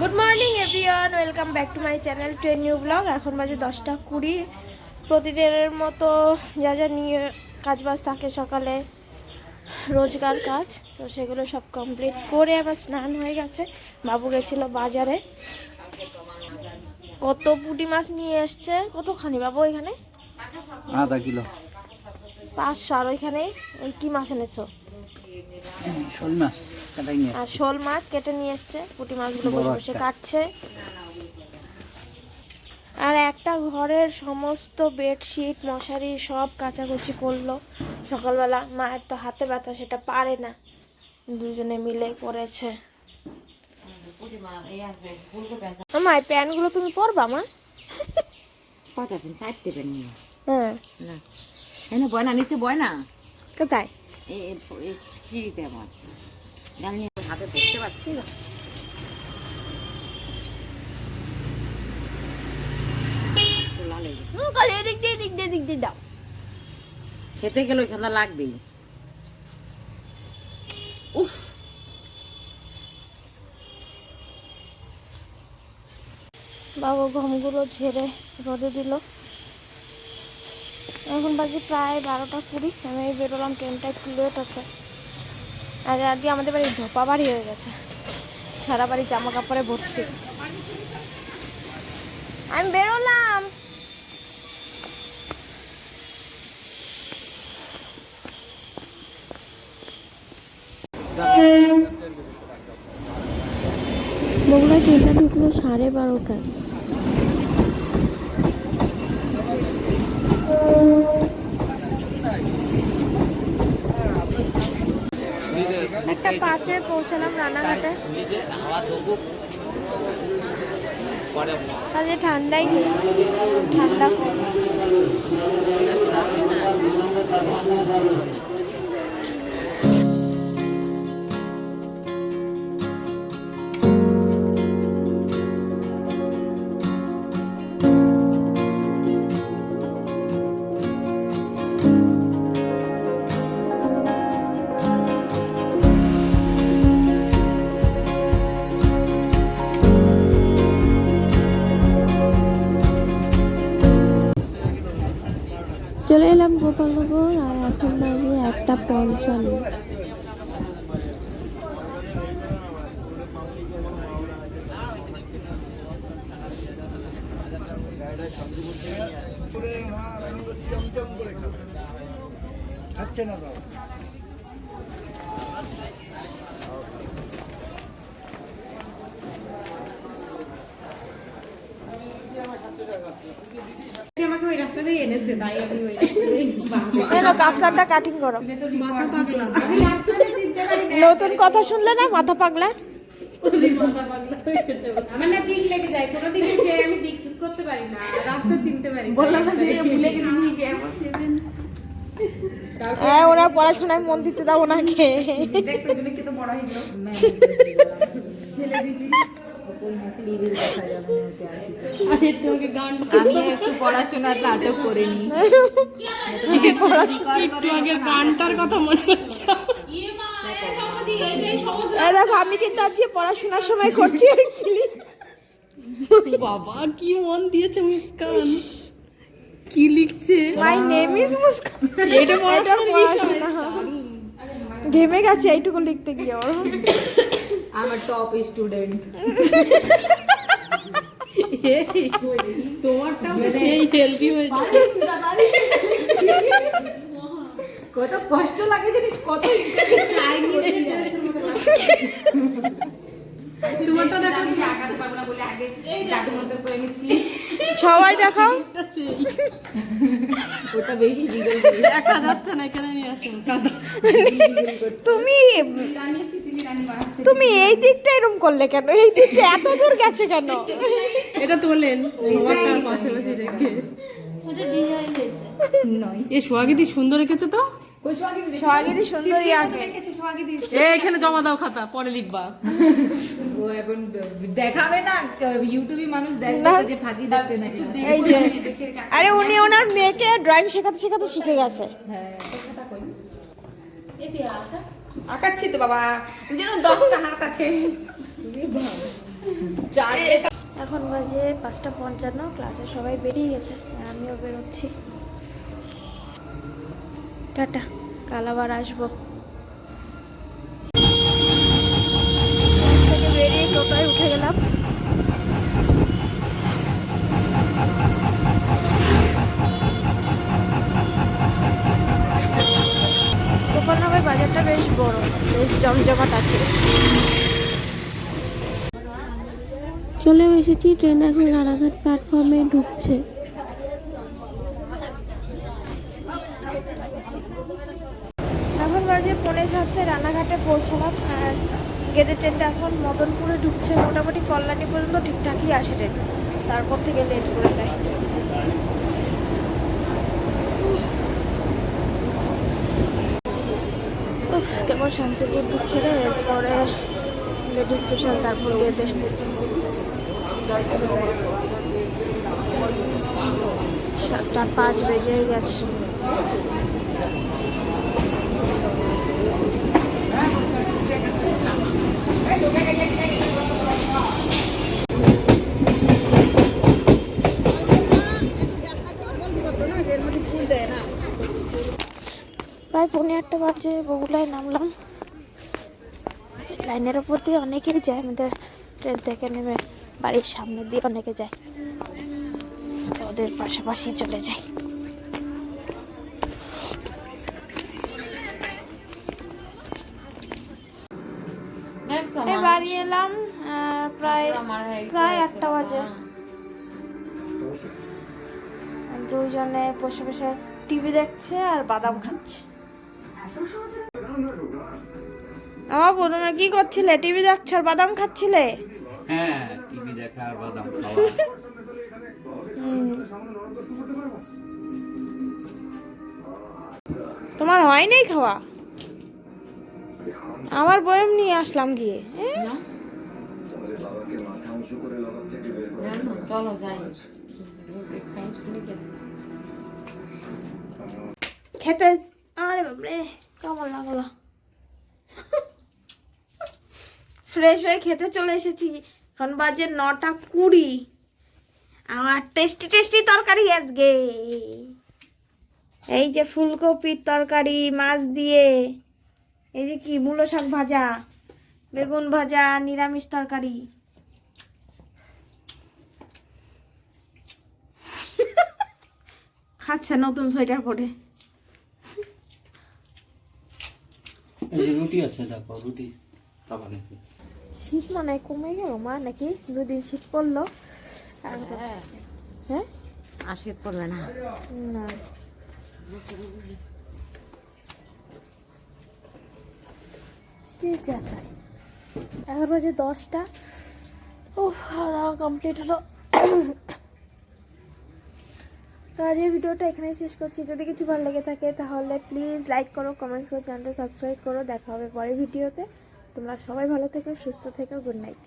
Good morning everyone welcome back to my channel train new blog এখন বাজে দশটা কুড়ি। প্রতিদিনের মতো যা যা নিয়ে কাজ বাজ থাকে সকালে রোজগার কাজ তো সেগুলো সব কমপ্লিট করে আবার স্নান হয়ে গেছে। বাবু গেছিল বাজারে। কত পুঁটি মাছ নিয়ে এসছে? কতখানি বাবু এখানে? আধা কিলো। পাঁচশো। আর ওইখানে ওই কী মাছ এনেছো? শোল মাছ। আর শোল মাছ কেটে নিয়ে এসছে পুঁটি মাছগুলো বসে বসে কাটছে। আর একটা ঘরের সমস্ত বেডশিট মশারি সব কাচাকুচি করল। সকালবেলা মায়ের তো হাতে ব্যথা সেটা পারে না। দুজনে মিলে করেছে। মা এই প্যান্টগুলো তুমি পরবা মা? কটা পেন চারটে পেন নিয়ে। হ্যাঁ। না। না নিচে কোথায়? এই সিঁড়িতে আমার। জানি হাতে ধরতে পারছি না। খেতে গেলে ওইখানটা লাগবেই। উফ। বাবু গমগুলো ঝেড়ে রোদে দিল। এখন বাজে প্রায় বারোটা কুড়ি আমি বেরোলাম ট্রেনটা একটু লেট আছে। আর আজকে আমাদের বাড়ি ধোপা বাড়ি হয়ে গেছে। সারা বাড়ি জামা কাপড়ে ভর্তি। আমি বেরোলাম। বগুড়া ট্রেনটা ঢুকলো সাড়ে বারোটায়। একটা পাঁচে পৌঁছালাম রানাঘাটে আজকে ঠান্ডাই। ঠান্ডা। চলে এলাম গোপালনগর আর এখন বাজে একটা পঞ্চান্ন। খাচ্ছে না তো এলো কাফতারটা কাটিং করো। নতুন কথা শুনলে না মাথা পাগলা? আমার না দিক লেগে যায় কোনো দিকে আমি দিক ঠিক করতে পারি না রাস্তা চিনতে পারি বললাম না যে ভুলে গেছি নিয়ে হ্যাঁ ওনার পড়াশোনায় মন দিতে দাও ওনাকে দেখতে গেলে কি তো বড় হয়ে গেল ফেলে দিছি আমি একটু পড়াশোনার নাটক করে নি এই দেখো আমি কিন্তু আজকে পড়াশোনার সময় করছি বাবা কি মন দিয়েছে মুস্কান। কি লিখছে? My name is Muskan. এটা ঘেমে গেছে এইটুকু লিখতে গিয়ে। ওর আমার টপ স্টুডেন্ট তোমারটা সেই হেলদি হয়েছে। কত কষ্ট লাগে জানিস কত তোমারটা দেখো। আগাতে পারব না বলে আগে জাদু মন্ত্র করে নিচ্ছি। সবাই দেখাও। ওটা বেশি দেখা যাচ্ছে না এখানে নিয়ে আসো। তুমি তুমি এই দিকটা এরকম করলে কেন? এই দিকটা এত দূর গেছে কেন? এটা তোলেন। পাশাপাশি রেখে। এ সোহাগিদি সুন্দর রেখেছে তো? আগে এ এখানে জমা দাও খাতা পরে লিখবা। ও এখন দেখাবে না ইউটিউবে মানুষ দেখবে যে ফাঁকি দিচ্ছে নাকি আরে উনি ওনার মেয়েকে ড্রয়িং শেখাতে শেখাতে শিখে গেছে। আঁকাচ্ছি তো বাবা। যেন দশটা হাত আছে। এখন বাজে পাঁচটা পঞ্চান্ন ক্লাসে সবাই বেরিয়ে গেছে আমিও বেরোচ্ছি। টাটা কাল আবার আসব। বড় বেশ জমজমাট আছে। চলেও এসেছি ট্রেন এখন রানাঘাট প্ল্যাটফর্মে ঢুকছে। এখন বাজে পৌনে সাথে রানাঘাটে পৌঁছালাম আর গেজে ট্রেনটা এখন মদনপুরে ঢুকছে। মোটামুটি কল্যাণী পর্যন্ত ঠিকঠাকই আসে ট্রেন। তারপর থেকে লেট করে দেয় উফ, কেমন শান্তিপুর ছেড়ে এরপরে লেডিস স্পেশাল তারপর বেঁধে সাতটা পাঁচ বেজে গেছে। প্রায় পৌনে আটটা বাজে বগুলায় নামলাম। লাইনের ওপর দিয়ে অনেকেই যায়, আমাদের ট্রেন থেকে নেমে বাড়ির সামনে দিয়ে অনেকে যায়। ওদের পাশাপাশি চলে যায় বাড়ি এলাম প্রায় প্রায় আটটা বাজে। দুইজনে বসে বসে টিভি দেখছে আর বাদাম খাচ্ছে। আমার প্রথমে কি করছিলে? টিভি দেখছ আর বাদাম খাচ্ছিলে? হ্যাঁ টিভি দেখা আর বাদাম খাওয়া। তোমার হয় নাই খাওয়া? আমার বয়ম নিয়ে আসলাম গিয়ে চলো যাই। খেতে আরে বাবরে কেমন লাগল? ফ্রেশ হয়ে খেতে চলে এসেছি। এখন বাজে নটা কুড়ি। আমার টেস্টি টেস্টি তরকারি আজকে। এই যে ফুলকপির তরকারি, মাছ দিয়ে। এই যে কি, মূলো শাক ভাজা, বেগুন ভাজা, নিরামিষ তরকারি। খাচ্ছে নতুন সোয়েটার পরে। এই যে রুটি আছে দেখো রুটি খাবার নাকি? শীত মানে কমে গেল মা নাকি দুদিন শীত পড়ল? হ্যাঁ। হ্যাঁ? আর শীত পড়বে না। না। কি যা চাই এখন বাজে দশটা। ও খাওয়া দাওয়া কমপ্লিট হলো। তো আজ এই ভিডিওটা এখানে শেষ করছি। যদি কিছু ভালো লেগে থাকে, তাহলে প্লিজ লাইক করো কমেন্টস করো চ্যানেলটা সাবস্ক্রাইব করো। দেখা হবে পরের ভিডিওতে। তোমরা সবাই ভালো থেকো, সুস্থ থেকো গুড নাইট